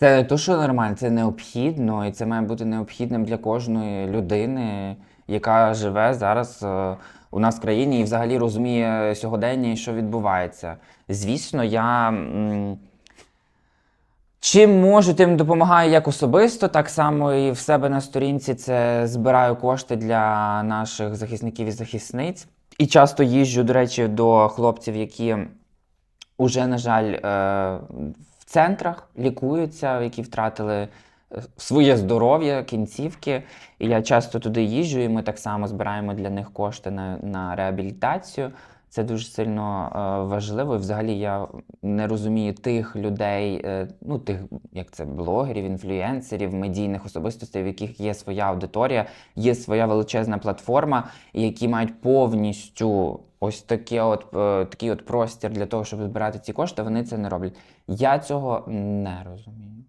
Це не то, що нормально, це необхідно, і це має бути необхідним для кожної людини, яка живе зараз е, у нас в країні і взагалі розуміє сьогодення і що відбувається. Звісно, я. Чим можу, тим допомагаю як особисто, так само і в себе на сторінці це збираю кошти для наших захисників і захисниць. І часто їжджу, до речі, до хлопців, які уже, на жаль, е, в центрах лікуються, які втратили е, своє здоров'я, кінцівки. І я часто туди їжджу, і ми так само збираємо для них кошти на, на реабілітацію. Це дуже сильно е, важливо. І взагалі я не розумію тих людей, е, ну тих, як це блогерів, інфлюенсерів, медійних особистостей, в яких є своя аудиторія, є своя величезна платформа, які мають повністю ось таке от, е, такий от простір для того, щоб збирати ці кошти. Вони це не роблять. Я цього не розумію.